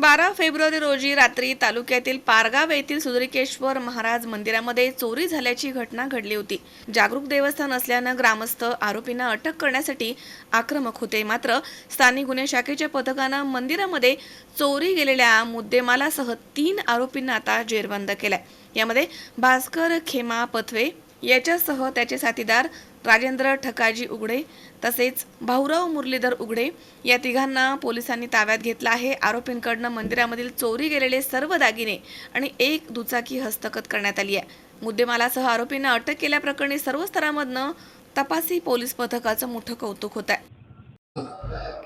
बारा फेब्रुवारी रोजी रात्री तालुक्यातील पारगाव येथील सुदरिकेश्वर महाराज मंदिरामध्ये चोरी झाल्याची घटना घडली होती. जागरूक देवस्थान असल्यानं ग्रामस्थ आरोपींना अटक करण्यासाठी आक्रमक होते. मात्र स्थानिक गुन्हे शाखेच्या पथकानं मंदिरामध्ये चोरी गेलेल्या मुद्देमालासह तीन आरोपींना आता जेरबंद केलाय. यामध्ये भास्कर खेमा पथवे याच्यासह त्याचे साथीदार राजेंद्र ठकाजी उघडे तसेच भाऊराव मुरलीधर उघडे या तिघांना पोलिसांनी ताब्यात घेतलं आहे. आरोपींकडनं मंदिरामधील चोरी गेलेले सर्व दागिने आणि एक दुचाकी हस्तगत करण्यात आली आहे. मुद्देमालासह आरोपींना अटक केल्याप्रकरणी सर्व स्तरामधनं तपासी पोलीस पथकाचं मोठं कौतुक होत आहे.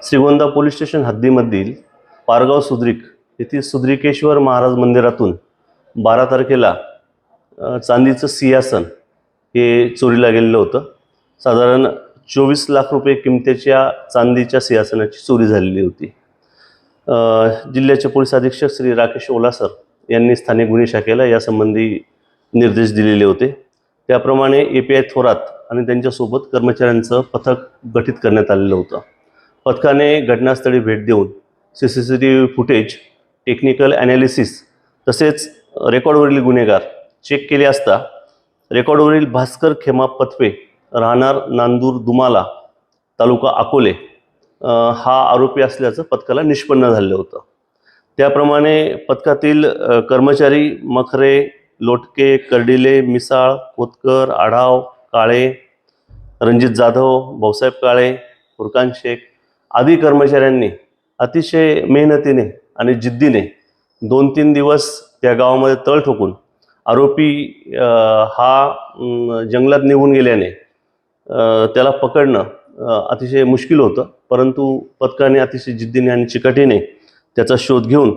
श्रीगोंदा पोलीस स्टेशन हद्दीमधील पारगाव सुद्रिक येथील सुद्रिकेश्वर महाराज मंदिरातून बारा तारखेला चांदीचं सिंहासन हे चोरीला गेलेलं होतं. साधारण चोवीस लाख रुपये किमतीच्या चांदीच्या सिंहासनाची चोरी झालेली होती. जिल्ह्याचे पोलीस अधीक्षक श्री राकेश ओलासर यांनी स्थानिक गुन्हे शाखेला यासंबंधी निर्देश दिलेले होते. त्याप्रमाणे ए पी आय थोरात आणि त्यांच्यासोबत कर्मचाऱ्यांचं पथक गठीत करण्यात आलेलं होतं. पथकाने घटनास्थळी भेट देऊन C C C T V footage technical analysis तसेच रेकॉर्डवरील गुन्हेगार चेक केले असता रेकॉर्डवरील भास्कर खेमा पथवे राहणार नांदूर दुमाला तालुका अकोले हा आरोपी असल्याचं पथकाला निष्पन्न झालं होतं. त्याप्रमाणे पथकातील कर्मचारी मखरे लोटके कर्डिले मिसाळ कोतकर आढाव काळे रणजित जाधव भाऊसाहेब काळे फुरकान शेख आदी कर्मचाऱ्यांनी अतिशय मेहनतीने आणि जिद्दीने दोन तीन दिवस त्या गावामध्ये तळ ठोकून आरोपी हा जंगलात निघून गेल्याने त्याला पकडणं अतिशय मुश्किल होतं. परंतु पथकाने अतिशय जिद्दीने आणि चिकाटीने त्याचा शोध घेऊन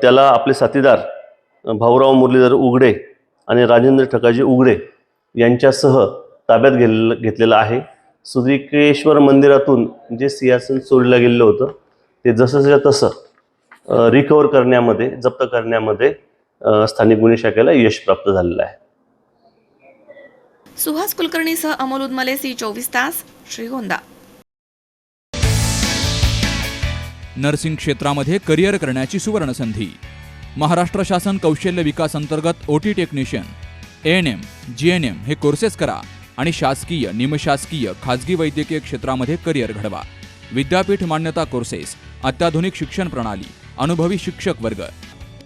त्याला आपले साथीदार भाऊराव मुरलीधर उघडे आणि राजेंद्र ठकाजी उघडे यांच्यासह ताब्यात घेल घेतलेलं आहे. सुद्रिकेश्वर मंदिरातून जे सिंहासन चोरीला गेलेलं होतं ते जसंच्या तसं रिकवर करण्यामध्ये जप्त करण्यामध्ये स्थानिक गुन्हे शाखेला यश प्राप्त झालेलं आहे. सुहास कुलकर्णीसह अमोल उदमले सी चोवीस तास श्रीगोंदा. नर्सिंग क्षेत्रामध्ये करिअर करण्याची सुवर्णसंधी. महाराष्ट्र शासन कौशल्य विकास अंतर्गत OT technician A N M G N M हे कोर्सेस करा आणि शासकीय निमशासकीय खाजगी वैद्यकीय क्षेत्रामध्ये करिअर घडवा. विद्यापीठ मान्यता कोर्सेस अत्याधुनिक शिक्षण प्रणाली अनुभवी शिक्षक वर्ग